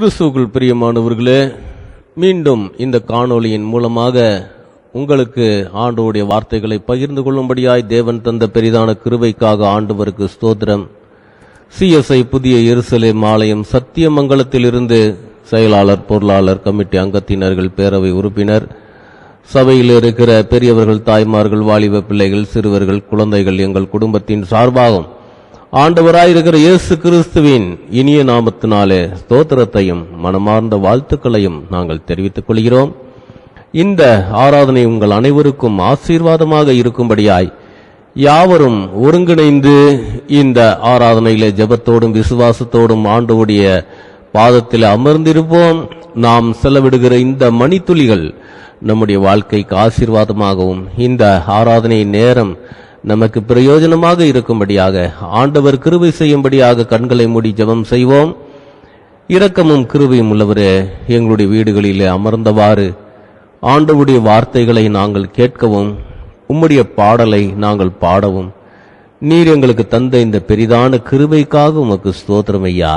கிறிஸ்துவுக்குள் பிரியமானவர்களே மீண்டும் இந்த காணொளியின் மூலமாக உங்களுக்கு ஆண்டோடைய வார்த்தைகளை பகிர்ந்து கொள்ளும்படியாய் தேவன் தந்த பெரிதான கிருவைக்காக ஆண்டவருக்கு ஸ்தோத்திரம். சிஎஸ்ஐ புதிய எருசலேம் ஆலயம் சத்தியமங்கலத்திலிருந்து செயலாளர் பொருளாளர் கமிட்டி அங்கத்தினர்கள் பேரவை உறுப்பினர் சபையில் இருக்கிற பெரியவர்கள் தாய்மார்கள் வாலிப பிள்ளைகள் சிறுவர்கள் குழந்தைகள் எங்கள் குடும்பத்தின் சார்பாகும் ஆண்டவராயிருக்கிற இயேசு கிறிஸ்துவின் இனிய நாமத்தினாலே ஸ்தோத்திரத்தையும் மனமார்ந்த வாழ்த்துக்களையும் நாங்கள் தெரிவித்துக் கொள்கிறோம். இந்த ஆராதனை உங்கள் அனைவருக்கும் ஆசீர்வாதமாக இருக்கும்படியாய் யாவரும் ஒருங்கிணைந்து இந்த ஆராதனையிலே ஜெபத்தோடும் விசுவாசத்தோடும் ஆண்டோடைய பாதத்தில் அமர்ந்திருப்போம். நாம் செலவிடுகிற இந்த மணித்துளிகள் நம்முடைய வாழ்க்கைக்கு ஆசீர்வாதமாகவும் இந்த ஆராதனை நேரம் நமக்கு பிரயோஜனமாக இருக்கும்படியாக ஆண்டவர் கிருவை செய்யும்படியாக கண்களை மூடி ஜெபம் செய்வோம். இரக்கமும் கிருவையும் உள்ளவரே எங்களுடைய வீடுகளிலே அமர்ந்தவாறு ஆண்டவுடைய வார்த்தைகளை நாங்கள் கேட்கவும் உம்முடைய பாடலை நாங்கள் பாடவும். நீர் எங்களுக்கு தந்த இந்த பெரிதான கிருபைக்காக உமக்கு ஸ்தோத்திரம் ஐயா.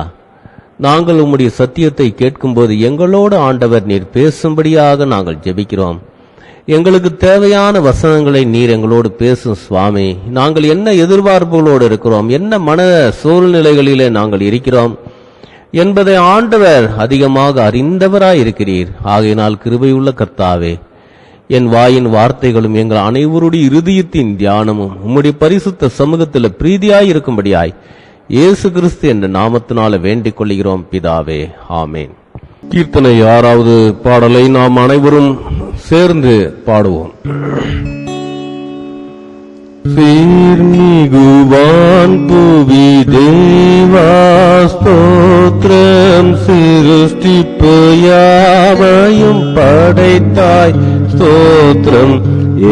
நாங்கள் உம்முடைய சத்தியத்தை கேட்கும்போது எங்களோடு ஆண்டவர் நீர் பேசும்படியாக நாங்கள் ஜெபிக்கிறோம். எங்களுக்கு தேவையான வசனங்களை நீர் எங்களோடு பேசும் சுவாமி. நாங்கள் என்ன எதிர்பார்ப்புகளோடு இருக்கிறோம்? என்ன மன சூழ்நிலைகளிலே நாங்கள் இருக்கிறோம்? என்பதை ஆண்டவர் அதிகமாக அறிந்தவராய் இருக்கிறீர். ஆகையினால் கிருபையுள்ள கர்த்தாவே என் வாயின் வார்த்தைகளும் எங்கள் அனைவருடைய இருதயத்தின் தியானமும் உம்முடைய பரிசுத்த சமூகத்தில் பிரீதியாய் இருக்கும்படியாய் இயேசு கிறிஸ்து என்ற நாமத்தினால வேண்டிக் கொள்கிறோம் பிதாவே ஆமேன். கீர்த்தனை ஆறாவது பாடலை நாம் அனைவரும் சேர்ந்து பாடுவோம். சீர்மிகுவான் புவி தேவாஸ்தோத்திரம் சிருஷ்டிப்பு யாவையும் படைத்தாய். ஸ்தோத்திரம்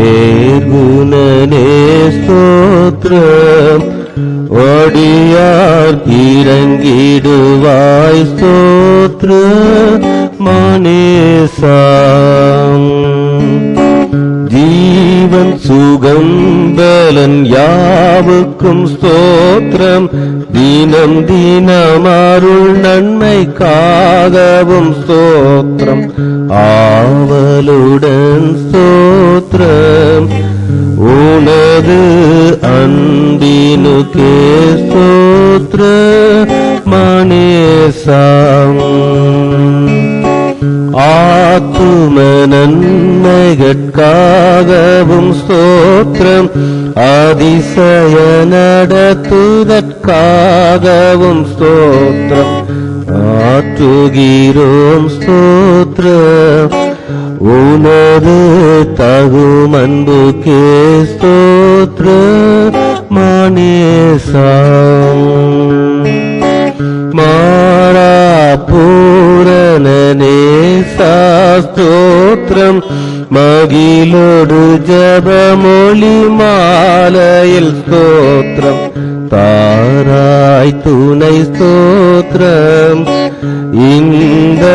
ஏர்குணனே ஸ்தோத்திரம். ஒடியார் இறங்கிடுவாய் சோத்ரு மனேசாம் ஜீவன் சுகம் பலன் யாவுக்கும் ஸ்தோத்திரம் தினம் தினம் நன்மைக்காகவும் ஸ்தோத்திரம் ஆவலுடன் ஸ்தோத்திரம் உனது அன்பினுக்கே ஸ்தோத்திர மணேசாம். ஆத்தும நன்மைகட்காகவும் ஸ்தோத்திரம் அதிசய நடத்துதற்காகவும் ஸ்தோத்திரம் ஆற்றுகிறோம் ஸ்தோத்ர உனது தகும் அன்புக்கே ஸ்தோத்ர மனேசாம் மாறா பூரணனே சாஸ்தோத்திரம் மகிழோடு ஜபமொழி மாலையில் ஸ்தோத்திரம். தாராய் துணை ஸ்தோத்திரம். இந்த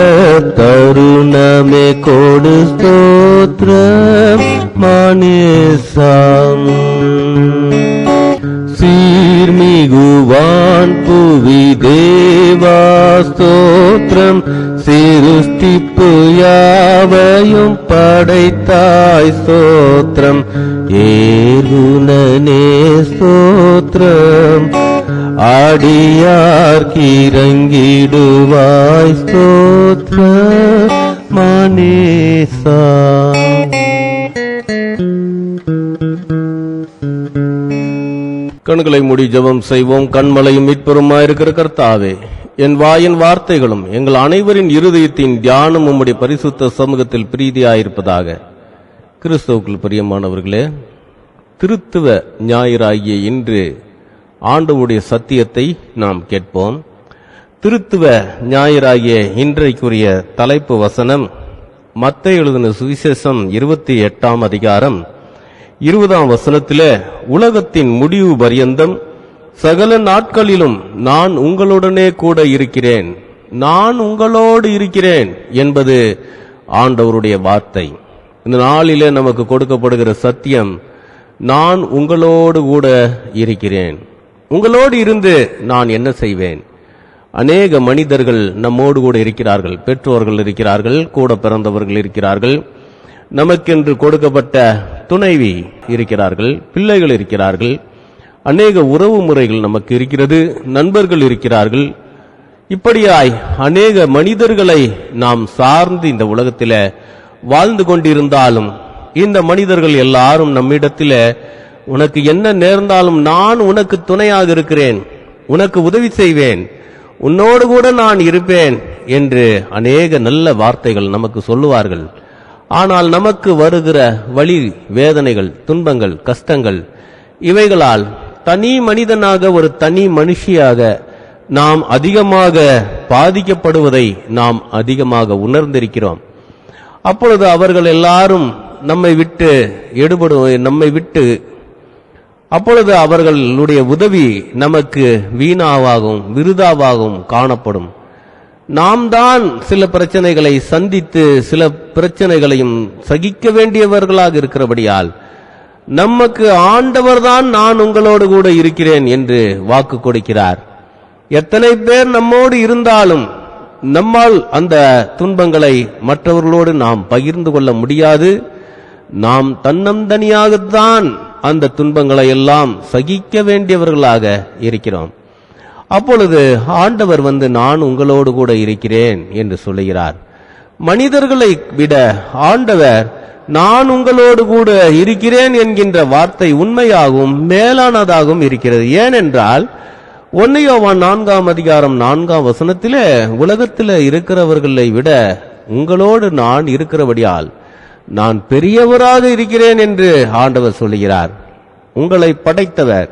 தருணமே கொடு ஸ்தோத்திரம். மனேசாம். சீர்மிகுவான் புவி தேவா ஸ்தோத்திரம். சிருஷ்டிப்பு யாவையும் படைத்தாய் சோத்திரம். சோத்திரம். ஸ்தோத்திரம் அடியார்க்கிறங்கிடுவாய் சோத்திரம். மணேசா கண்களை மூடி ஜெபம் செய்வோம். கண்மலையும் மீட்பெருமாயிருக்கிற கர்த்தாவே. என் வாயின் வார்த்தைகளும் எங்கள் அனைவரின் இருதயத்தின் தியானம் உம்முடைய பரிசுத்த சமூகத்தில் பிரீதியாயிருப்பதாக கிறிஸ்தவுக்குள் பிரியமானவர்களே திருத்துவ ஞாயிறாகிய இன்று ஆண்டவுடைய சத்தியத்தை நாம் கேட்போம். திருத்துவ ஞாயிறாகிய இன்றைக்குரிய தலைப்பு வசனம் மத்த எழுதின சுவிசேஷம் இருபத்தி எட்டாம் அதிகாரம் இருபதாம் வசனத்தில் உலகத்தின் முடிவு பரியந்தம் சகல நாட்களிலும் நான் உங்களுடனே கூட இருக்கிறேன். நான் உங்களோடு இருக்கிறேன் என்பது ஆண்டவருடைய வார்த்தை. இந்த நாளிலே நமக்கு கொடுக்கப்படுகிற சத்தியம் நான் உங்களோடு கூட இருக்கிறேன். உங்களோடு இருந்து நான் என்ன செய்வேன்? அநேக மனிதர்கள் நம்மோடு கூட இருக்கிறார்கள். பெற்றோர்கள் இருக்கிறார்கள் கூட பிறந்தவர்கள் இருக்கிறார்கள். நமக்கென்று கொடுக்கப்பட்ட துணைவி இருக்கிறார்கள் பிள்ளைகள் இருக்கிறார்கள். அநேக உறவு முறைகள் நமக்கு இருக்கிறது நண்பர்கள் இருக்கிறார்கள். இப்படியாய் அநேக மனிதர்களை நாம் சார்ந்து இந்த உலகத்தில் வாழ்ந்து கொண்டிருந்தாலும் இந்த மனிதர்கள் எல்லாரும் நம்மிடத்தில் உனக்கு என்ன நேர்ந்தாலும் நான் உனக்கு துணையாக இருக்கிறேன் உனக்கு உதவி செய்வேன் உன்னோடு கூட நான் இருப்பேன் என்று அநேக நல்ல வார்த்தைகள் நமக்கு சொல்லுவார்கள். ஆனால் நமக்கு வருகிற வழி வேதனைகள் துன்பங்கள் கஷ்டங்கள் இவைகளால் தனி மனிதனாக ஒரு தனி மனுஷியாக நாம் அதிகமாக பாதிக்கப்படுவதை நாம் அதிகமாக உணர்ந்திருக்கிறோம். அப்பொழுது அவர்கள் எல்லாரும் நம்மை விட்டு எடுபடும் நம்மை விட்டு அப்பொழுது அவர்களுடைய உதவி நமக்கு வீணாவாகவும் விருதாவாகவும் காணப்படும். நாம் தான் சில பிரச்சனைகளை சந்தித்து சில பிரச்சனைகளையும் சகிக்க வேண்டியவர்களாக இருக்கிறபடியால் நமக்கு ஆண்டவர்தான் நான் உங்களோடு கூட இருக்கிறேன் என்று வாக்கு கொடுக்கிறார். எத்தனை பேர் நம்மோடு இருந்தாலும் நம்மால் அந்த துன்பங்களை மற்றவர்களோடு நாம் பகிர்ந்து கொள்ள முடியாது. நாம் தன்னந்தனியாகத்தான் அந்த துன்பங்களை எல்லாம் சகிக்க வேண்டியவர்களாக இருக்கிறோம். அப்பொழுது ஆண்டவர் வந்து நான் உங்களோடு கூட இருக்கிறேன் என்று சொல்லுகிறார். மனிதர்களை விட ஆண்டவர் நான் உங்களோடு கூட இருக்கிறேன் என்கின்ற வார்த்தை உண்மையாகவும் மேலானதாகவும் இருக்கிறது. ஏனென்றால் ஒன்னையோவான் நான்காம் அதிகாரம் நான்காம் வசனத்திலே உலகத்தில் இருக்கிறவர்களை விட உங்களோடு நான் இருக்கிறபடியால் நான் பெரியவராக இருக்கிறேன் என்று ஆண்டவர் சொல்லுகிறார். உங்களை படைத்தவர்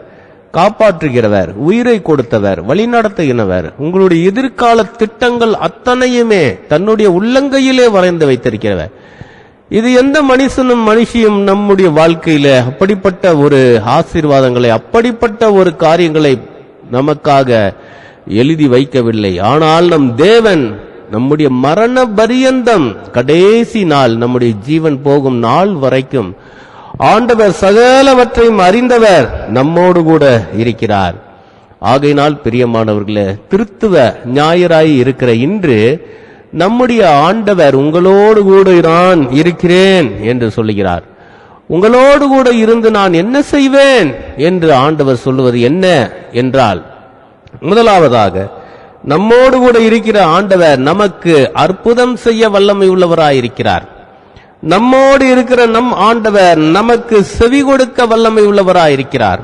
காப்பாற்றுகிறவர் உயிரை கொடுத்தவர் வழிநடத்துகிறவர் உங்களுடைய எதிர்கால திட்டங்கள் அத்தனையுமே தன்னுடைய உள்ளங்கையிலே வரைந்து வைத்திருக்கிறவர். இது எந்த மனுஷனும் மனுஷியும் நம்முடைய வாழ்க்கையில அப்படிப்பட்ட ஒரு ஆசீர்வாதங்களை அப்படிப்பட்ட ஒரு காரியங்களை நமக்காக எழுதி வைக்கவில்லை. ஆனால் நம் தேவன் நம்முடைய மரண பரியந்தம் கடைசி நாள் நம்முடைய ஜீவன் போகும் நாள் வரைக்கும் ஆண்டவர் சகலவற்றையும் அறிந்தவர் நம்மோடு கூட இருக்கிறார். ஆகையினால் பிரியமானவர்களே திருத்துவ ஞாயிறாய் இருக்கிற இன்று நம்முடைய ஆண்டவர் உங்களோடு கூட நான் இருக்கிறேன் என்று சொல்லுகிறார். உங்களோடு கூட இருந்து நான் என்ன செய்வேன் என்று ஆண்டவர் சொல்லுவது என்ன என்றால் முதலாவதாக நம்மோடு கூட இருக்கிற ஆண்டவர் நமக்கு அற்புதம் செய்ய வல்லமை உள்ளவராயிருக்கிறார். நம்மோடு இருக்கிற நம் ஆண்டவர் நமக்கு செவி கொடுக்க வல்லமை உள்ளவராயிருக்கிறார்.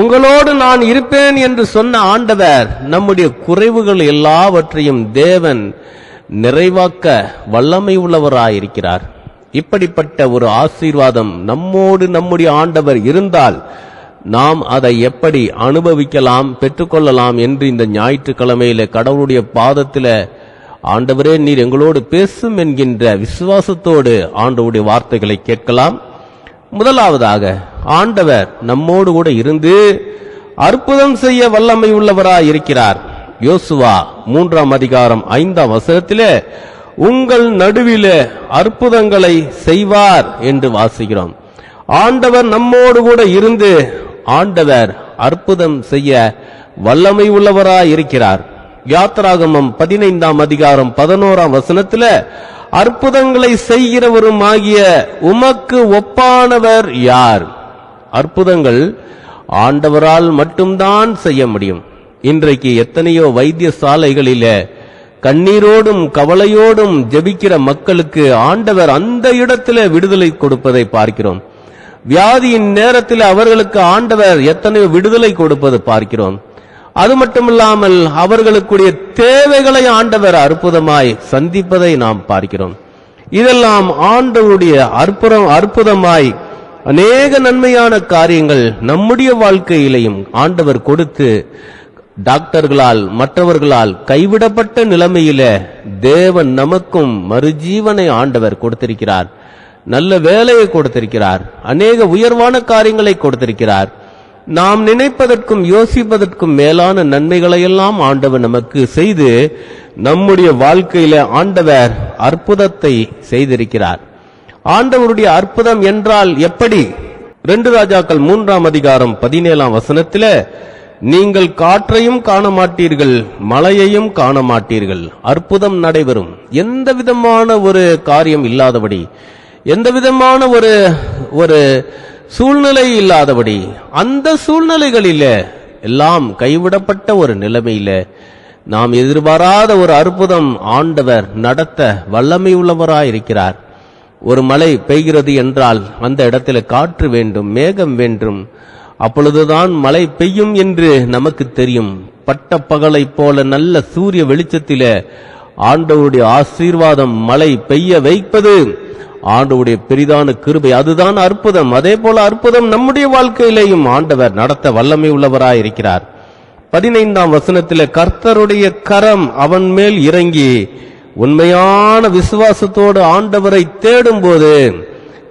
உங்களோடு நான் இருப்பேன் என்று சொன்ன ஆண்டவர் நம்முடைய குறைவுகள் எல்லாவற்றையும் தேவன் நிறைவாக்க வல்லமை உள்ளவராயிருக்கிறார். இப்படிப்பட்ட ஒரு ஆசீர்வாதம் நம்மோடு நம்முடைய ஆண்டவர் இருந்தால் நாம் அதை எப்படி அனுபவிக்கலாம் பெற்றுக்கொள்ளலாம் என்று இந்த ஞாயிற்றுக்கிழமையில கடவுளுடைய பாதத்தில ஆண்டவரே நீர் எங்களோடு பேசும் என்கின்ற விசுவாசத்தோடு ஆண்டவுடைய வார்த்தைகளை கேட்கலாம். முதலாவதாக ஆண்டவர் நம்மோடு கூட இருந்து அற்புதம் செய்ய வல்லமை உள்ளவராய் இருக்கிறார் யோசுவா மூன்றாம் அதிகாரம் ஐந்தாம் வசனத்திலே உங்கள் நடுவிலே அற்புதங்களை செய்வார் என்று வாசிக்கிறோம். ஆண்டவர் நம்மோடு கூட இருந்து ஆண்டவர் அற்புதம் செய்ய வல்லமை உள்ளவராய் இருக்கிறார். யாத்ராகமம் பதினைந்தாம் அதிகாரம் பதினோராம் வசனத்துல அற்புதங்களை செய்கிறவரும் ஆகிய உமக்கு ஒப்பானவர் யார்? அற்புதங்கள் ஆண்டவரால் மட்டும்தான் செய்ய முடியும். இன்றைக்கு எத்தனையோ வைத்தியசாலைகளில கண்ணீரோடும் கவலையோடும் ஜபிக்கிற மக்களுக்கு ஆண்டவர் அந்த இடத்துல விடுதலை கொடுப்பதை பார்க்கிறோம். வியாதியின் நேரத்தில் அவர்களுக்கு ஆண்டவர் எத்தனையோ விடுதலை கொடுப்பது பார்க்கிறோம். அது மட்டுமில்லாமல் அவர்களுக்குடைய தேவைகளை ஆண்டவர் அற்புதமாய் சந்திப்பதை நாம் பார்க்கிறோம். இதெல்லாம் ஆண்டவருடைய அற்புதம் அற்புதமாய் அநேக நன்மையான காரியங்கள் நம்முடைய வாழ்க்கையிலையும் ஆண்டவர் கொடுத்து டாக்டர்களால் மற்றவர்களால் கைவிடப்பட்ட நிலைமையில தேவன் நமக்கும் மறுஜீவனை ஆண்டவர் கொடுத்திருக்கிறார். நல்ல வேலையை கொடுத்திருக்கிறார். அநேக உயர்வான காரியங்களை கொடுத்திருக்கிறார். நாம் நினைப்பதற்கும் யோசிப்பதற்கும் மேலான நன்மைகளை எல்லாம் ஆண்டவர் நமக்கு செய்து நம்முடைய வாழ்க்கையில ஆண்டவர் அற்புதத்தை செய்திருக்கிறார். ஆண்டவருடைய அற்புதம் என்றால் எப்படி? ரெண்டு ராஜாக்கள் மூன்றாம் அதிகாரம் பதினேழாம் வசனத்தில நீங்கள் காற்றையும் காண மாட்டீர்கள் மழையையும் காண மாட்டீர்கள் அற்புதம் நடைபெறும். எந்த விதமான ஒரு காரியம் இல்லாதபடி எந்த விதமான ஒரு ஒரு சூழ்நிலை இல்லாதபடி அந்த சூழ்நிலைகளில எல்லாம் கைவிடப்பட்ட ஒரு நிலைமையில நாம் எதிர்பாராத ஒரு அற்புதம் ஆண்டவர் நடத்த வல்லமை உள்ளவராயிருக்கிறார். ஒரு மழை பெய்கிறது என்றால் அந்த இடத்துல காற்று வேண்டும் மேகம் வேண்டும் அப்பொழுதுதான் மழை பெய்யும் என்று நமக்கு தெரியும். பட்ட பகலைப் போல நல்ல சூரிய வெளிச்சத்திலே ஆண்டவருடைய ஆசீர்வாதம் மழை பெய்ய வைப்பது ஆண்டவருடைய பெரிதான கிருபை. அதுதான் அற்புதம். அதே போல அற்புதம் நம்முடைய வாழ்க்கையிலேயும் ஆண்டவர் நடத்த வல்லமை உள்ளவராயிருக்கிறார். பதினைந்தாம் வசனத்தில் கர்த்தருடைய கரம் அவன் மேல் இறங்கி உண்மையான விசுவாசத்தோடு ஆண்டவரை தேடும்போது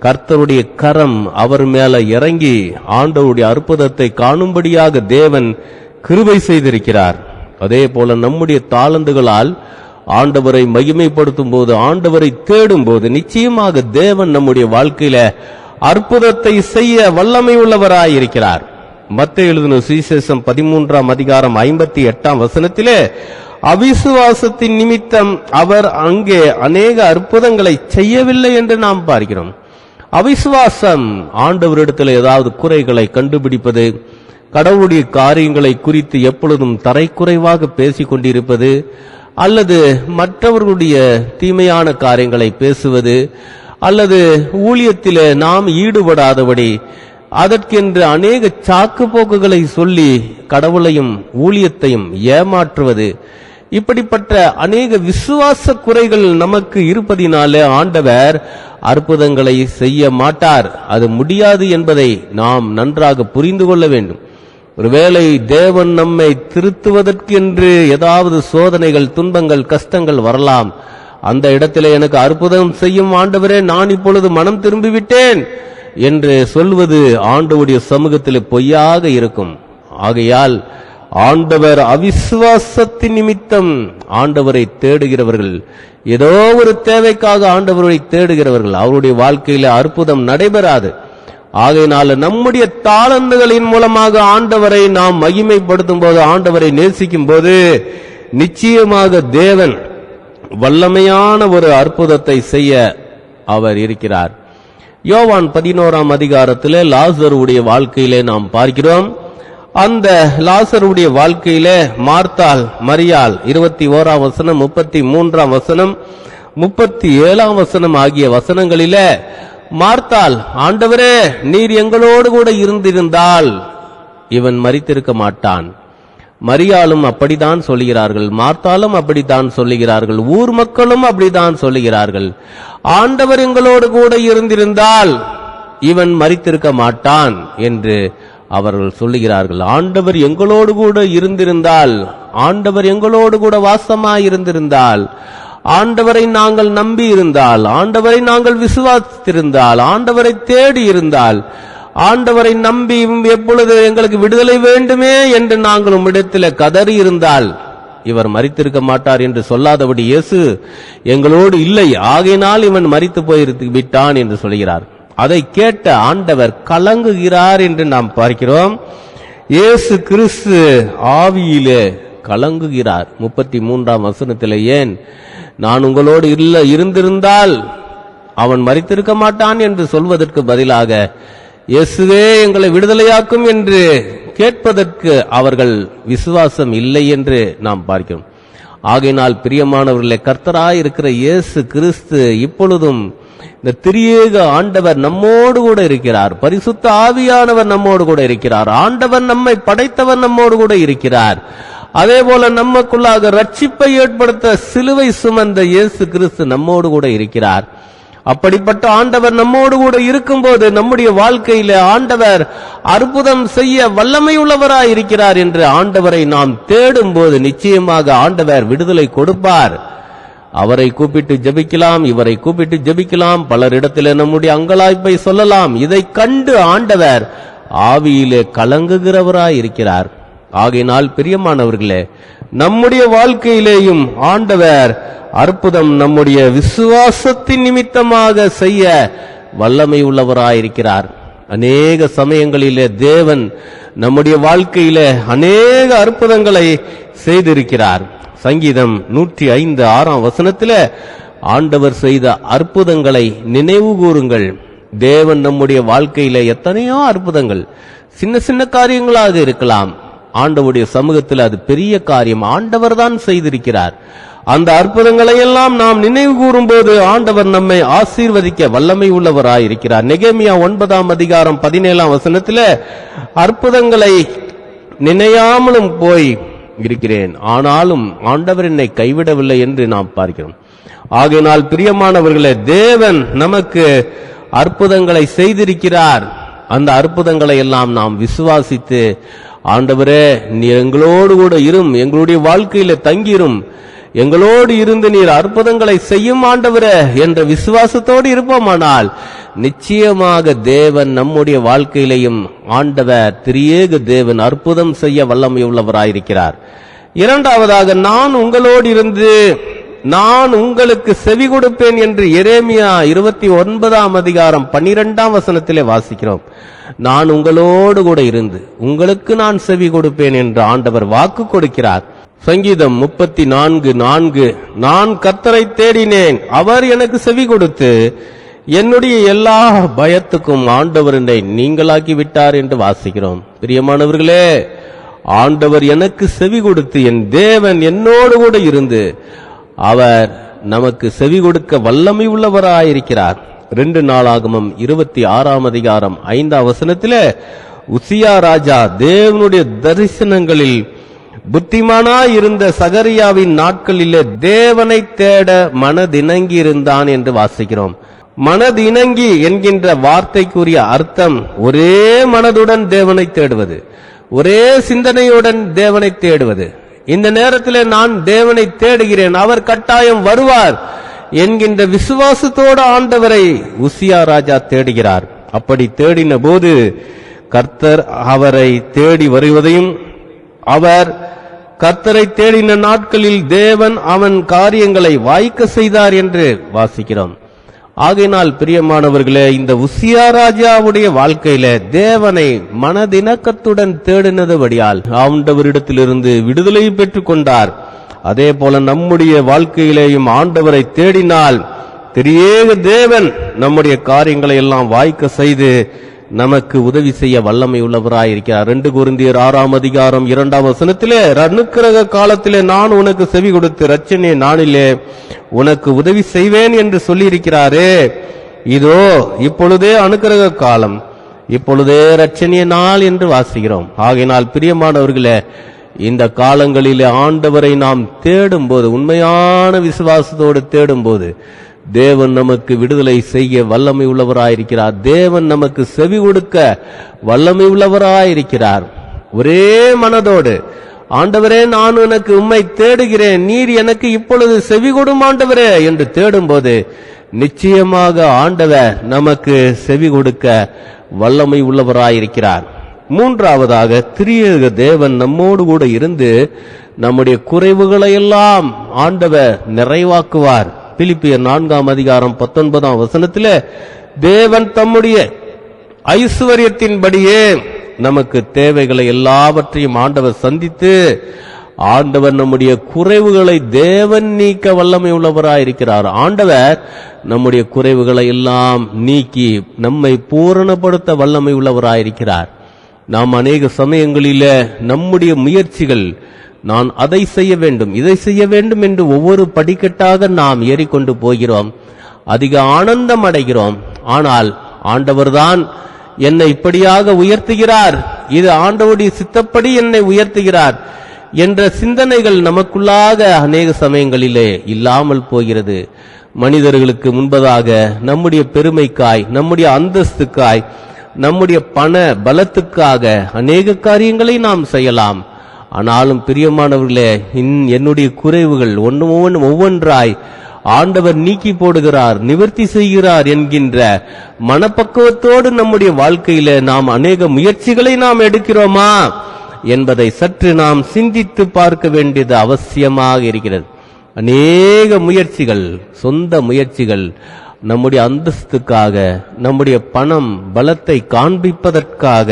கர்த்தருடைய கரம் அவர் மேல இறங்கி ஆண்டவருடைய அற்புதத்தை காணும்படியாக தேவன் கிருபை செய்திருக்கிறார். அதே போல நம்முடைய தாளந்துகளால் ஆண்டவரை மகிமைப்படுத்தும் போது ஆண்டவரை தேடும் போது நிச்சயமாக தேவன் நம்முடைய வாழ்க்கையில அற்புதத்தை செய்ய வல்லமை உள்ளவராயிருக்கிறார். மத்த எழுதின சுவிசேஷம் பதிமூன்றாம் அதிகாரம் ஐம்பத்தி எட்டாம் வசனத்திலே அவிசுவாசத்தின் நிமித்தம் அவர் அங்கே அநேக அற்புதங்களை செய்யவில்லை என்று நாம் பார்க்கிறோம். அவிசுவாசம். ஆண்டவரிடத்தில் ஏதாவது குறைகளை கண்டுபிடிப்பது கடவுளுடைய காரியங்களை குறித்து எப்பொழுதும் தரைக்குறைவாக பேசிக் கொண்டிருப்பது அல்லது மற்றவர்களுடைய தீமையான காரியங்களை பேசுவது அல்லது ஊழியத்திலே நாம் ஈடுபடாதபடி அதற்கென்று அநேக சாக்கு போக்குகளை சொல்லி கடவுளையும் ஊழியத்தையும் ஏமாற்றுவது இப்படிப்பட்ட அநேக விசுவாச குறைகள் நமக்கு இருப்பதினாலே ஆண்டவர் அற்புதங்களை செய்ய மாட்டார். அது முடியாது என்பதை நாம் நன்றாக புரிந்து கொள்ள வேண்டும். ஒருவேளை தேவன் நம்மை திருத்துவதற்கென்று ஏதாவது சோதனைகள் துன்பங்கள் கஷ்டங்கள் வரலாம். அந்த இடத்திலே எனக்கு அற்புதம் செய்யும் ஆண்டவரே நான் இப்பொழுது மனம் திரும்பிவிட்டேன் என்று சொல்வது ஆண்டவுடைய சமூகத்தில் பொய்யாக இருக்கும். ஆகையால் ஆண்டவர் அவிசுவாசத்தின் நிமித்தம் ஆண்டவரை தேடுகிறவர்கள். ஏதோ ஒரு தேவைக்காக ஆண்டவரை தேடுகிறவர்கள். அவருடைய வாழ்க்கையில அற்புதம் நடைபெறாது. ஆகையினால நம்முடைய தாளந்துகளின் மூலமாக ஆண்டவரை நாம் மகிமைப்படுத்தும் போது ஆண்டவரை நேசிக்கும் போது நிச்சயமாக தேவன் வல்லமையான ஒரு அற்புதத்தை செய்ய அவர் இருக்கிறார். யோவான் பதினோராம் அதிகாரத்திலே லாசருடைய வாழ்க்கையிலே நாம் பார்க்கிறோம். அந்த லாசருடைய வாழ்க்கையிலே மார்த்தாள் மரியால் இருபத்தி ஓராம் வசனம் முப்பத்தி மூன்றாம் வசனம் முப்பத்தி ஏழாம் வசனம் ஆகிய வசனங்களில மார்த்தாள் ஆண்டவரே நீர் எங்களோடு கூட இருந்திருந்தால் இவன் மறித்திருக்க மாட்டான். மரியாளும் அப்படித்தான் சொல்லுகிறார்கள் மார்த்தாலும் அப்படித்தான் சொல்லுகிறார்கள் ஊர் மக்களும் அப்படித்தான் சொல்லுகிறார்கள். ஆண்டவர் எங்களோடு கூட இருந்திருந்தால் இவன் மறித்திருக்க மாட்டான் என்று அவர்கள் சொல்லுகிறார்கள் ஆண்டவர் எங்களோடு கூட இருந்திருந்தால் ஆண்டவர் எங்களோடு கூட வாசமாய் இருந்திருந்தால் ஆண்டவரை நாங்கள் நம்பி இருந்தால் ஆண்டவரை நாங்கள் விசுவாசித்திருந்தால் ஆண்டவரை தேடி இருந்தால் ஆண்டவரை நம்பி எப்பொழுது எங்களுக்கு விடுதலை வேண்டுமே என்று நாங்கள் உம்மிடத்தில் கதறி இருந்தால் இவர் மறித்திருக்க மாட்டார் என்று சொல்லாதபடி இயேசு எங்களோடு இல்லை ஆகையினால் இவன் மறித்து போயிருக்கு விட்டான் என்று சொல்கிறார். அதை கேட்ட ஆண்டவர் கலங்குகிறார் என்று நாம் பார்க்கிறோம். இயேசு கிறிஸ்து ஆவியிலே கலங்குகிறார். முப்பத்தி மூன்றாம் வசனத்தில் ஏன்? நான் உங்களோடு இல்ல இருந்திருந்தால் அவன் மறித்திருக்க மாட்டான் என்று சொல்வதற்கு பதிலாக இயேசுவே எங்களை விடுதலையாக்கும் என்று கேட்பதற்கு அவர்கள் விசுவாசம் இல்லை என்று நாம் பார்க்கிறோம். ஆகையினால் பிரியமானவர்களே கர்த்தராய் இருக்கிற இயேசு கிறிஸ்து இப்பொழுதும் இந்த திரியேக ஆண்டவர் நம்மோடு கூட இருக்கிறார். பரிசுத்த ஆவியானவர் நம்மோடு கூட இருக்கிறார். ஆண்டவர் நம்மை படைத்தவர் நம்மோடு கூட இருக்கிறார். அதே போல நமக்குள்ளாக ரட்சிப்பை ஏற்படுத்த சிலுவை சுமந்த இயேசு கிறிஸ்து நம்மோடு கூட இருக்கிறார். அப்படிப்பட்ட ஆண்டவர் நம்மோடு கூட இருக்கும்போது நம்முடைய வாழ்க்கையில ஆண்டவர் அற்புதம் செய்ய வல்லமை உள்ளவராய் இருக்கிறார் என்று ஆண்டவரை நாம் தேடும் போது நிச்சயமாக ஆண்டவர் விடுதலை கொடுப்பார். அவரை கூப்பிட்டு ஜெபிக்கலாம் இவரை கூப்பிட்டு ஜெபிக்கலாம். பலரிடத்திலே நம்முடைய அங்கலாய்ப்பை சொல்லலாம். இதை கண்டு ஆண்டவர் ஆவியிலே கலங்குகிறவராய் இருக்கிறார் ஆகையினால் பிரியமானவர்களே நம்முடைய வாழ்க்கையிலேயும் ஆண்டவர் அற்புதம் நம்முடைய விசுவாசத்தின் நிமித்தமாக செய்ய வல்லமை உள்ளவராயிருக்கிறார். அநேக சமயங்களிலே தேவன் நம்முடைய வாழ்க்கையிலே அநேக அற்புதங்களை செய்திருக்கிறார். சங்கீதம் நூற்றி ஐந்து ஆறாம் வசனத்தில் ஆண்டவர் செய்த அற்புதங்களை நினைவு கூறுங்கள். தேவன் நம்முடைய வாழ்க்கையில எத்தனையோ அற்புதங்கள். சின்ன சின்ன காரியங்களாக இருக்கலாம். ஆண்டவருடைய சமூகத்தில் அது பெரிய காரியம். ஆண்டவர் தான் செய்திருக்கிறார். அந்த அற்புதங்களை எல்லாம் நாம் நினைவு கூறும்போது ஆண்டவர் நம்மை ஆசீர்வதிக்க வல்லமை உள்ளவராயிருக்கிறார். நெகேமியா ஒன்பதாம் அதிகாரம் பதினேழாம் வசனத்தில் அற்புதங்களை நினையாமலும் போய் இருக்கிறேன். ஆனாலும் ஆண்டவர் என்னை கைவிடவில்லை என்று நாம் பார்க்கிறோம். ஆகையினால் பிரியமானவர்களே தேவன் நமக்கு அற்புதங்களை செய்திருக்கிறார். அந்த அற்புதங்களை எல்லாம் நாம் விசுவாசித்து ஆண்டவரே நீ எங்களோடு கூட இரும் எங்களுடைய வாழ்க்கையில தங்கிரும். எங்களோடு இருந்து நீர் அற்புதங்களை செய்யும் ஆண்டவரே என்ற விசுவாசத்தோடு இருப்போமானால் நிச்சயமாக தேவன் நம்முடைய வாழ்க்கையிலையும் ஆண்டவர் திரியேக தேவன் அற்புதம் செய்ய வல்லமை உள்ளவராயிருக்கிறார் இரண்டாவதாக நான் உங்களோடு இருந்து நான் உங்களுக்கு செவி கொடுப்பேன் என்று எரேமியா இருபத்தி ஒன்பதாம் அதிகாரம் பன்னிரெண்டாம் வசனத்திலே வாசிக்கிறோம். நான் உங்களோடு கூட இருந்து உங்களுக்கு நான் செவி கொடுப்பேன் என்று ஆண்டவர் வாக்கு கொடுக்கிறார். சங்கீதம் முப்பத்தி நான்கு. நான்கு நான் கத்தரை தேடினேன். அவர் எனக்கு செவி கொடுத்து என்னுடைய எல்லா பயத்துக்கும் ஆண்டவர் என்னை நீங்களாக்கி விட்டார் என்று வாசிக்கிறோம். பிரியமானவர்களே ஆண்டவர் எனக்கு செவி கொடுத்து என் தேவன் என்னோடு கூட இருந்து அவர் நமக்கு செவி கொடுக்க வல்லமை உள்ளவராயிருக்கிறார். ரெண்டு நாளாகமம் இருபத்தி ஆறாம் அதிகாரம் ஐந்தாம் வசனத்தில் உசியா ராஜா தேவனுடைய தரிசனங்களில் புத்திமானாய் இருந்த சகரியாவின் நாட்களிலே தேவனை தேட மனதிணங்கி இருந்தான் என்று வாசிக்கிறோம். மனதிணங்கி என்கின்ற வார்த்தைக்குரிய அர்த்தம் ஒரே மனதுடன் தேவனை தேடுவது ஒரே சிந்தனையுடன் தேவனை தேடுவது. இந்த நேரத்தில் நான் தேவனை தேடுகிறேன் அவர் கட்டாயம் வருவார் என்கின்ற விசுவாசத்தோடு ஆண்டவரை உசியா ராஜா தேடுகிறார். அப்படி தேடின போது கர்த்தர் அவரை தேடி வருவதையும் அவர் கர்த்தரை தேடின நாட்களில் தேவன் அவன் காரியங்களை வாய்க்க செய்தார் என்று வாசிக்கிறோம். ஆகையினால் பிரியமானவர்களே இந்த உசியா ராஜாவுடைய வாழ்க்கையில தேவனை மனதிணக்கத்துடன் தேடினதுபடியால் ஆண்டவரிடத்திலிருந்து விடுதலை பெற்றுக் கொண்டார் அதே போல நம்முடைய வாழ்க்கையிலேயும் ஆண்டவரை தேடினால் திரியேக தேவன் நம்முடைய காரியங்களை எல்லாம் வாய்க்க செய்து நமக்கு உதவி செய்ய வல்லமை உள்ளவராய் இருக்கிறார் ரெண்டு குருந்தியர் ஆறாம் அதிகாரம் இரண்டாம் வசனத்திலே அனுக்கிரக காலத்திலே நான் உனக்கு செவி கொடுத்து ரச்சனை நானிலே உனக்கு உதவி செய்வேன் என்று சொல்லியிருக்கிறாரே. இதோ இப்பொழுதே அனுக்கிரக காலம். இப்பொழுதே ரட்சணிய நாள் என்று வாசிக்கிறோம். ஆகையினால் பிரியமானவர்களே இந்த காலங்களிலே ஆண்டவரை நாம் தேடும்போது உண்மையான விசுவாசத்தோடு தேடும்போது தேவன் நமக்கு விடுதலை செய்ய வல்லமை உள்ளவராயிருக்கிறார். தேவன் நமக்கு செவி கொடுக்க வல்லமை உள்ளவராயிருக்கிறார். ஒரே மனதோடு ஆண்டவரே நான் உனக்கு உம்மை தேடுகிறேன். நீர் எனக்கு இப்பொழுது செவி கொடும் ஆண்டவரே என்று தேடும்போது நிச்சயமாக ஆண்டவர் நமக்கு செவி கொடுக்க வல்லமை உள்ளவராயிருக்கிறார். மூன்றாவதாக திரியக தேவன் நம்மோடு கூட இருந்து நம்முடைய குறைவுகளை எல்லாம் ஆண்டவர் நிறைவாக்குவார். பிலிப்பியர் நான்காம் அதிகாரம் பத்தொன்பதாம் வசனத்தில் தேவன் தம்முடைய ஐஸ்வர்யத்தின்படியே நமக்கு தேவைகளை எல்லாவற்றையும் ஆண்டவர் சந்தித்து ஆண்டவர் நம்முடைய குறைவுகளை தேவன் நீக்க வல்லமை உள்ளவராயிருக்கிறார் ஆண்டவர் நம்முடைய குறைவுகளை எல்லாம் நீக்கி நம்மை பூரணப்படுத்த வல்லமை உள்ளவராயிருக்கிறார் நாம் அநேக சமயங்களில நம்முடைய முயற்சிகள் நான் அதை செய்ய வேண்டும் இதை செய்ய வேண்டும் என்று ஒவ்வொரு படிக்கட்டாக நாம் ஏறிக்கொண்டு போகிறோம். அதிக ஆனந்தம் அடைகிறோம். ஆனால் ஆண்டவர்தான் என்னை இப்படியாக உயர்த்துகிறார். இது ஆண்டவருடைய சித்தப்படி என்னை உயர்த்துகிறார் என்ற சிந்தனைகள் நமக்குள்ளாக அநேக சமயங்களிலே இல்லாமல் போகிறது. மனிதர்களுக்கு முன்பதாக நம்முடைய பெருமைக்காய் நம்முடைய அந்தஸ்துக்காய் நம்முடைய பண பலத்துக்காக அநேக காரியங்களை நாம் செய்யலாம். ஆனாலும் பிரியமானவர்களே இன்- என்னுடைய குறைவுகள் ஒன்று ஒவ்வொன்று ஒவ்வொன்றாய் ஆண்டவர் நீக்கி போடுகிறார் நிவர்த்தி செய்கிறார் என்கின்ற மனப்பக்குவத்தோடு நம்முடைய வாழ்க்கையில நாம் அநேக முயற்சிகளை நாம் எடுக்கிறோமா என்பதை சற்று நாம் சிந்தித்து பார்க்க வேண்டியது அவசியமாக இருக்கிறது. அநேக முயற்சிகள் சொந்த முயற்சிகள் நம்முடைய அந்தஸ்துக்காக நம்முடைய பணம் பலத்தை காண்பிப்பதற்காக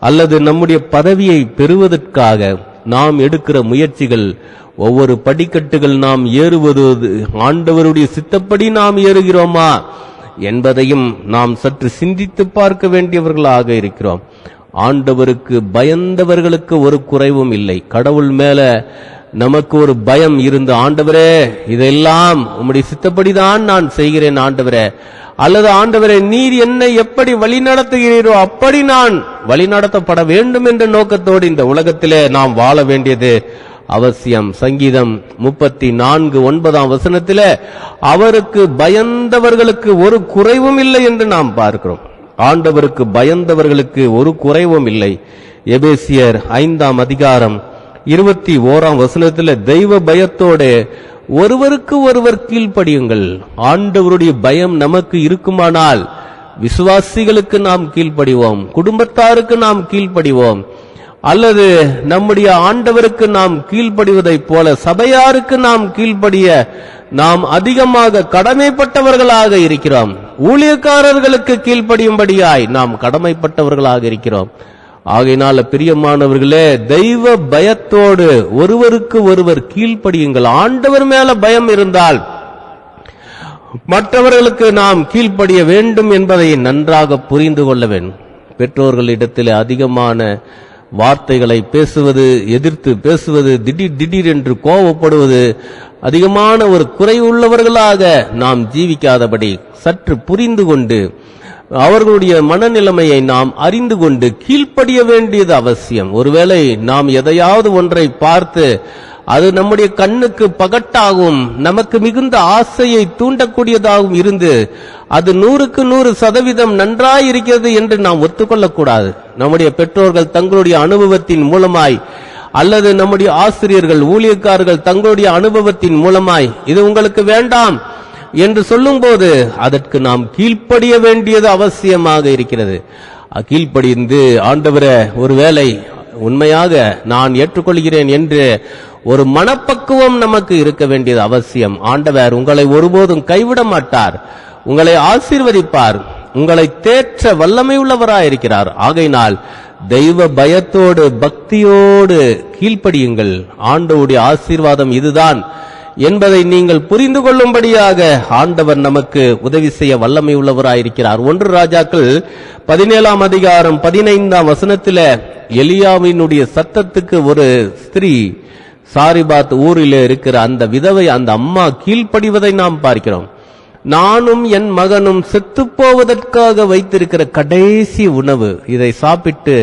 அல்லது நம்முடைய பதவியை பெறுவதற்காக நாம் எடுக்கிற முயற்சிகள் ஒவ்வொரு படிக்கட்டுகள் நாம் ஏறுவது ஆண்டவருடைய சித்தப்படி நாம் ஏறுகிறோமா என்பதையும் நாம் சற்று சிந்தித்து பார்க்க வேண்டியவர்களாக இருக்கிறோம். ஆண்டவருக்கு பயந்தவர்களுக்கு ஒரு குறைவும் இல்லை. கடவுள் மேல நமக்கு ஒரு பயம் இருந்து ஆண்டவரே இதெல்லாம் உம்முடைய சித்தப்படிதான் நான் செய்கிறேன் ஆண்டவரே அல்லது ஆண்டவரே நீர் என்னை எப்படி வழி நடத்துகிறீரோ அப்படி நான் வழி நடத்தப்பட வேண்டும் என்ற நோக்கத்தோடு இந்த உலகத்திலே நாம் வாழ வேண்டியது அவசியம். சங்கீதம் முப்பத்தி நான்கு ஒன்பதாம் வசனத்தில் அவருக்கு பயந்தவர்களுக்கு ஒரு குறைவும் இல்லை என்று நாம் பார்க்கிறோம். ஆண்டவருக்கு பயந்தவர்களுக்கு ஒரு குறைவும் இல்லை. எபேசியர் ஐந்தாம் அதிகாரம் இருபத்தி ஓராம் வசனத்தில் தெய்வ பயத்தோடு ஒருவருக்கு ஒருவர் கீழ்ப்படியுங்கள். ஆண்டவருடைய பயம் நமக்கு இருக்குமானால் விசுவாசிகளுக்கு நாம் கீழ்ப்படிவோம். குடும்பத்தாருக்கு நாம் கீழ்ப்படிவோம். அல்லது நம்முடைய ஆண்டவருக்கு நாம் கீழ்ப்படிவதைப் போல சபையாருக்கு நாம் கீழ்ப்படிய நாம் அதிகமாக கடமைப்பட்டவர்களாக இருக்கிறோம். ஊழியக்காரர்களுக்கு கீழ்ப்படியும்படியாய் நாம் கடமைப்பட்டவர்களாக இருக்கிறோம். ஆகையினால பிரியமானவர்களே தெய்வ பயத்தோடு ஒருவருக்கு ஒருவர் கீழ்ப்படியுங்கள். ஆண்டவர் மேல பயம் இருந்தால் மற்றவர்களுக்கு நாம் கீழ்ப்படிய வேண்டும் என்பதை நன்றாக புரிந்து கொள்ள வேண்டும். பெற்றோர்களிடத்தில் அதிகமான வார்த்தைகளை பேசுவது எதிர்த்து பேசுவது திடீர் திடீர் என்று கோபப்படுவது அதிகமான ஒரு குறைவுள்ளவர்களாக நாம் ஜீவிக்காதபடி சற்று புரிந்து கொண்டு அவர்களுடைய மனநிலைமையை நாம் அறிந்து கொண்டு கீழ்ப்படிய வேண்டியது அவசியம். ஒருவேளை நாம் எதையாவது ஒன்றை பார்த்து அது நம்முடைய கண்ணுக்கு பகட்டாகவும் நமக்கு மிகுந்த ஆசையை தூண்டக்கூடியதாகவும் இருந்து அது நூறுக்கு நூறு சதவீதம் நன்றாய் இருக்கிறது என்று நாம் ஒத்துக்கொள்ளக்கூடாது. நம்முடைய பெற்றோர்கள் தங்களுடைய அனுபவத்தின் மூலமாய் அல்லது நம்முடைய ஆசிரியர்கள் ஊழியக்காரர்கள் தங்களுடைய அனுபவத்தின் மூலமாய் இது உங்களுக்கு வேண்டாம். என்று சொல்லும்போது அதற்கு நாம் கீழ்ப்படிய வேண்டியது அவசியமாக இருக்கிறது. கீழ்ப்படிந்து ஆண்டவரே ஒருவேளை உண்மையாக நான் ஏற்றுக்கொள்கிறேன் என்று ஒரு மனப்பக்குவம் நமக்கு இருக்க வேண்டியது அவசியம். ஆண்டவர் உங்களை ஒருபோதும் கைவிட மாட்டார். உங்களை ஆசீர்வதிப்பார். உங்களை தேற்ற வல்லமை உள்ளவராயிருக்கிறார் ஆகையினால் தெய்வ பயத்தோடு பக்தியோடு கீழ்ப்படியுங்கள். ஆண்டவுடைய ஆசீர்வாதம் இதுதான். என்பதை நீங்கள் புரிந்து கொள்ளும்படியாக ஆண்டவர் நமக்கு உதவி செய்ய வல்லமை உள்ளவராயிருக்கிறார். ஒன்று ராஜாக்கள் பதினேழாம் அதிகாரம் பதினைந்தாம் வசனத்தில் எலியாவினுடைய சத்தத்துக்கு ஒரு ஸ்திரீ சாரிபாத் ஊரிலே இருக்கிற அந்த விதவை அந்த அம்மா கீழ்ப்படிவதை நாம் பார்க்கிறோம். நானும் என் மகனும் செத்து போவதற்காக வைத்திருக்கிற கடைசி உணவு இதை சாப்பிட்டு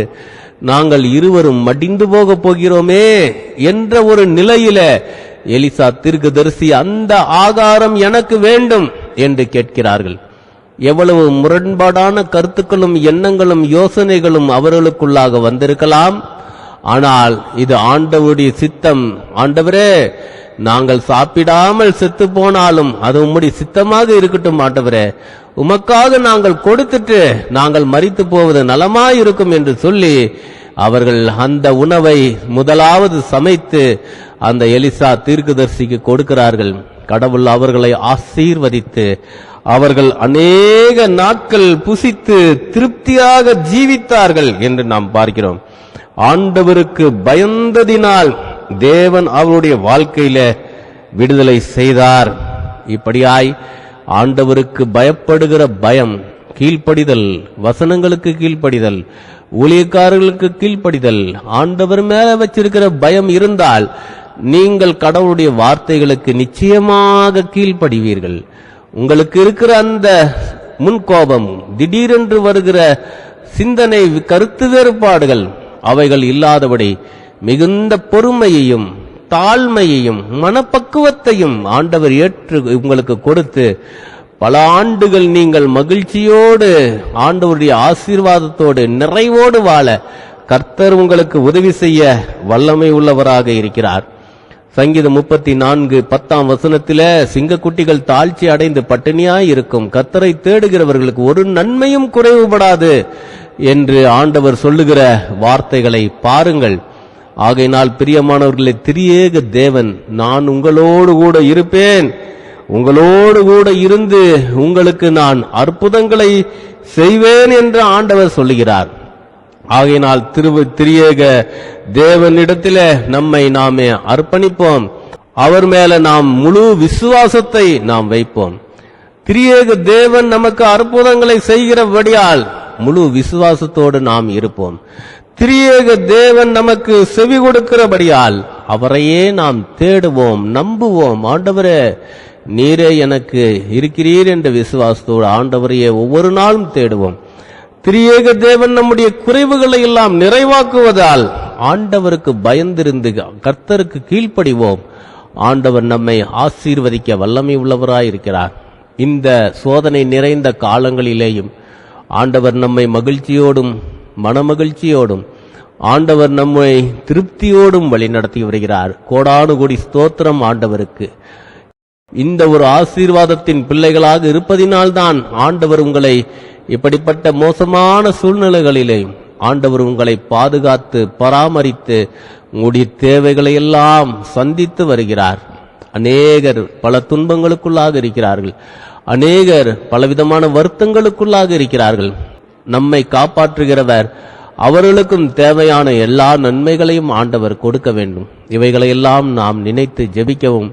நாங்கள் இருவரும் மடிந்து போக போகிறோமே என்ற ஒரு நிலையில எலிசா தீர்க்கதரிசி அந்த ஆகாரம் எனக்கு வேண்டும் என்று கேட்கிறார்கள். எவ்வளவு முரண்பாடான கருத்துக்களும் எண்ணங்களும் யோசனைகளும் அவர்களுக்குள்ளாக வந்திருக்கலாம். ஆனால் இது ஆண்டவருடைய சித்தம். ஆண்டவரே நாங்கள் சாப்பிடாமல் செத்து போனாலும் அது உம்முடைய சித்தமாக இருக்கட்டும் ஆண்டவரே. உமக்காக நாங்கள் கொடுத்துட்டு நாங்கள் மறித்து போவது நலமாயிருக்கும் என்று சொல்லி அவர்கள் அந்த உணவை முதலாவது சமைத்து அந்த எலிசா தீர்க்குதர்சிக்கு கொடுக்கிறார்கள். கடவுள் அவர்களை ஆசீர்வதித்து அவர்கள் அநேக நாட்கள் புசித்து திருப்தியாக ஜீவித்தார்கள் என்று நாம் பார்க்கிறோம். ஆண்டவருக்கு பயந்ததினால் தேவன் அவருடைய வாழ்க்கையில விடுதலை செய்தார். இப்படியாய் ஆண்டவருக்கு பயப்படுகிற பயம் கீழ்ப்படிதல் வசனங்களுக்கு கீழ்ப்படிதல் ஊழியக்காரர்களுக்கு கீழ்ப்படிதல் ஆண்டவர் மேல வச்சிருக்கிற பயம் இருந்தால் நீங்கள் கடவுளுடைய வார்த்தைகளுக்கு நிச்சயமாக கீழ்ப்படிவீர்கள். உங்களுக்கு இருக்கிற அந்த முன்கோபம் திடீரென்று வருகிற சிந்தனை கருத்து வேறுபாடுகள் அவைகள் இல்லாதபடி மிகுந்த பொறுமையையும் தாழ்மையையும் மனப்பக்குவத்தையும் ஆண்டவர் ஏற்று உங்களுக்கு கொடுத்து பல ஆண்டுகள் நீங்கள் மகிழ்ச்சியோடு ஆண்டவருடைய ஆசீர்வாதத்தோடு நிறைவோடு வாழ கர்த்தர் உங்களுக்கு உதவி செய்ய வல்லமை உள்ளவராக இருக்கிறார். சங்கீதம் முப்பத்தி நான்கு பத்தாம் வசனத்தில சிங்கக்குட்டிகள் தாழ்ச்சி அடைந்து பட்டினியாய் இருக்கும். கர்த்தரை தேடுகிறவர்களுக்கு ஒரு நன்மையும் குறைவுபடாது என்று ஆண்டவர் சொல்லுகிற வார்த்தைகளை பாருங்கள். ஆகையினால் பிரியமானவர்களே திரியேக தேவன் நான் உங்களோடு கூட இருப்பேன். உங்களோடு கூட இருந்து உங்களுக்கு நான் அற்புதங்களை செய்வேன் என்று ஆண்டவர் சொல்லுகிறார். ஆகையினால் திரு திரியேக தேவனிடத்தில் நம்மை நாமே அர்ப்பணிப்போம். அவர் மேல நாம் முழு விசுவாசத்தை நாம் வைப்போம். திரியேக தேவன் நமக்கு அற்புதங்களை செய்கிறபடியால் முழு விசுவாசத்தோடு நாம் இருப்போம். திரியேக தேவன் நமக்கு செவி கொடுக்கிறபடியால் அவரையே நாம் தேடுவோம் நம்புவோம். ஆண்டவரே நீரே எனக்கு இருக்கிறீர் என்ற விசுவாசத்தோடு ஆண்டவரையே ஒவ்வொரு நாளும் தேடுவோம். திரியேக தேவன் நம்முடைய குறைவுகளை எல்லாம் நிறைவாக்குவதால் ஆண்டவருக்கு பயந்திருந்து கர்த்தருக்கு கீழ்ப்படிவோம். ஆண்டவர் நம்மை ஆசீர்வதிக்க வல்லமை உள்ளவராயிருக்கிறார். இந்த சோதனை நிறைந்த காலங்களிலேயும் ஆண்டவர் நம்மை மகிழ்ச்சியோடும் மனமகிழ்ச்சியோடும் ஆண்டவர் நம்மை திருப்தியோடும் வழிநடத்தி வருகிறார். கோடானு கோடி ஸ்தோத்திரம் ஆண்டவருக்கு. இந்த ஒரு ஆசீர்வாதத்தின் பிள்ளைகளாக இருப்பதினால்தான் ஆண்டவர் உங்களை இப்படிப்பட்ட மோசமான சூழ்நிலைகளிலே ஆண்டவர் உங்களை பாதுகாத்து பராமரித்து உங்களுடைய தேவைகளை எல்லாம் சந்தித்து வருகிறார். அநேகர் பல துன்பங்களுக்குள்ளாக இருக்கிறார்கள். அநேகர் பலவிதமான வருத்தங்களுக்குள்ளாக இருக்கிறார்கள். நம்மை காப்பாற்றுகிறவர். அவர்களுக்கும் தேவையான எல்லா நன்மைகளையும் ஆண்டவர் கொடுக்க வேண்டும். இவைகளையெல்லாம் நாம் நினைத்து ஜெபிக்கவும்.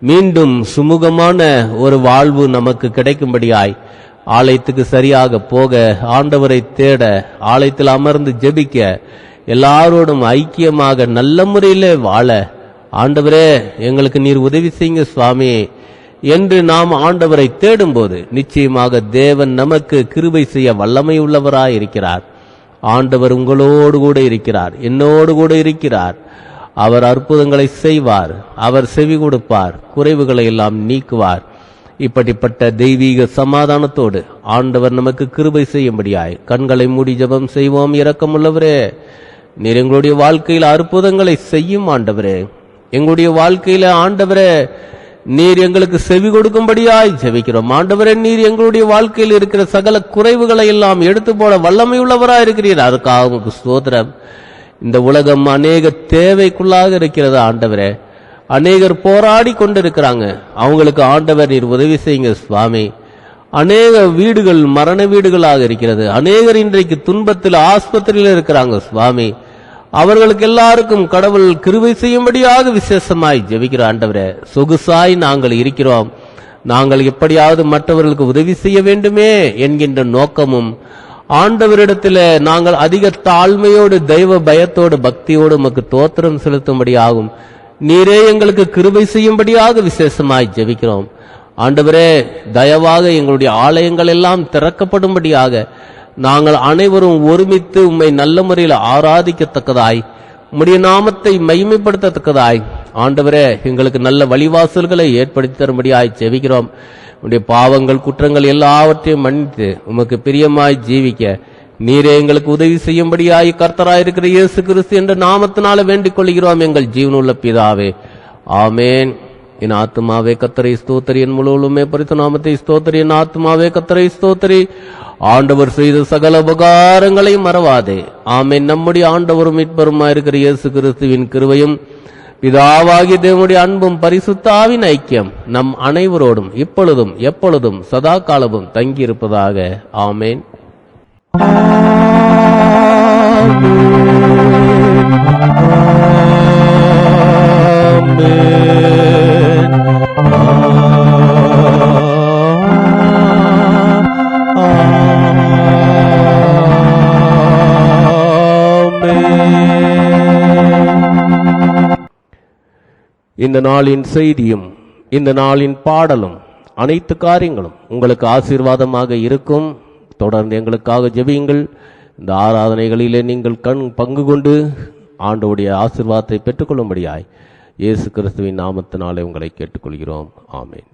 மீண்டும் சுமூகமான ஒரு வாழ்வு நமக்கு கிடைக்கும்படியாய் ஆலயத்துக்கு சரியாக போக ஆண்டவரை தேட ஆலயத்தில் அமர்ந்து ஜெபிக்க எல்லாரோடும் ஐக்கியமாக நல்ல முறையிலே வாழ ஆண்டவரே எங்களுக்கு நீர் உதவி செய்யுங்க சுவாமி என்று நாம் ஆண்டவரை தேடும்போது நிச்சயமாக தேவன் நமக்கு கிருபை செய்ய வல்லமை உள்ளவராய் இருக்கிறார் ஆண்டவர் உங்களோடு கூட இருக்கிறார் என்னோடு கூட இருக்கிறார். அவர் அற்புதங்களை செய்வார் அவர் செவி கொடுப்பார் குறைவுகளை எல்லாம் நீக்குவார். இப்படிப்பட்ட தெய்வீக சமாதானத்தோடு ஆண்டவர் நமக்கு கிருபை செய்யும்படியாய் கண்களை மூடி ஜெபம் செய்வோம் இரக்கமுள்ளவரே. நீர் எங்களுடைய வாழ்க்கையில் அற்புதங்களை செய்யும் ஆண்டவரே. எங்களுடைய வாழ்க்கையில ஆண்டவரே நீர் எங்களுக்கு செவி கொடுக்கும்படியாய் ஜெபிக்கிறோம் ஆண்டவரே நீர் எங்களுடைய வாழ்க்கையில் இருக்கிற சகல குறைவுகளை எல்லாம் எடுத்து போட வல்லமை உள்ளவராய் இருக்கிறீர். அதுக்காக உங்களுக்கு ஸ்தோத்திரம். இந்த உலகம் அநேக தேவைக்குள்ளாக இருக்கிறது ஆண்டவரே. அநேகர் போராடி கொண்டிருக்கிறாங்க. அவங்களுக்கு ஆண்டவர் நீர் உதவி செய்யுங்க சுவாமி. அநேக வீடுகள் மரண வீடுகளாக இருக்கிறது. அநேகர் இன்றைக்கு துன்பத்தில் ஆஸ்பத்திரியில் இருக்கிறாங்க சுவாமி. அவர்களுக்கு எல்லாருக்கும் கடவுள் கிருவை செய்யும்படியாக விசேஷமாய் ஜெபிக்கிற ஆண்டவரே சொகுசாய் நாங்கள் இருக்கிறோம். நாங்கள் எப்படியாவது மற்றவர்களுக்கு உதவி செய்ய வேண்டுமே என்கின்ற நோக்கமும் ஆண்டவரிடத்தில் நாங்கள் அதிக தாழ்மையோடு தெய்வ பயத்தோடு பக்தியோடு உமக்கு தோத்திரம் செலுத்தும்படி ஆகும் நீரே எங்களுக்கு கிருபை செய்யும்படியாக விசேஷமாய் ஜெபிக்கிறோம். ஆண்டவரே தயவாக எங்களுடைய ஆலயங்கள் எல்லாம் திறக்கப்படும்படியாக நாங்கள் அனைவரும் ஒருமித்து உம்மை நல்ல முறையில் ஆராதிக்கத்தக்கதாய் உம்முடைய நாமத்தை மகிமைப்படுத்தத்தக்கதாய். ஆண்டவரே எங்களுக்கு நல்ல வழிவாசல்களை ஏற்படுத்தி தரும்படியாய் செவிக்கிறோம் உடைய பாவங்கள் குற்றங்கள் எல்லாவற்றையும் மன்னித்து உமக்கு பிரியமாய் ஜீவிக்க நீரே எங்களுக்கு உதவி செய்யும்படியாய் கர்த்தராயிருக்கிற இயேசு கிறிஸ்து என்ற நாமத்தினால வேண்டிக் கொள்கிறோம் எங்கள் ஜீவனுள்ள பிதாவே. ஆமேன். என் ஆத்மாவே கத்தரை ஸ்தோத்திரி. என் முழுவதுமே பரிசு நாமத்தை ஸ்தோத்திரி. என் ஆத்மாவே கத்தரை ஸ்தோத்திரி. ஆண்டவர் செய்த சகல உபகாரங்களை மறவாதே. ஆமை நம்முடைய ஆண்டவரும் மீட்பருமா இருக்கிற இயேசு கிறிஸ்துவின் கிருவையும் பிதாவாகிய தேவனுடைய அன்பும் பரிசுத்தாவின் ஐக்கியம் நம் அனைவரோடும் இப்பொழுதும் எப்பொழுதும் சதா காலமும் தங்கியிருப்பதாக. ஆமேன். இந்த நாளின் செய்தியும் இந்த நாளின் பாடலும் அனைத்து காரியங்களும் உங்களுக்கு ஆசீர்வாதமாக இருக்கும். தொடர்ந்து எங்களுக்காக ஜெபியுங்கள். இந்த ஆராதனைகளிலே நீங்கள் கண் பங்கு கொண்டு ஆண்டோடைய ஆசீர்வாதத்தை பெற்றுக்கொள்ளும்படியாய் இயேசு கிறிஸ்துவின் நாமத்தினாலே உங்களை கேட்டுக்கொள்கிறோம். ஆமேன்.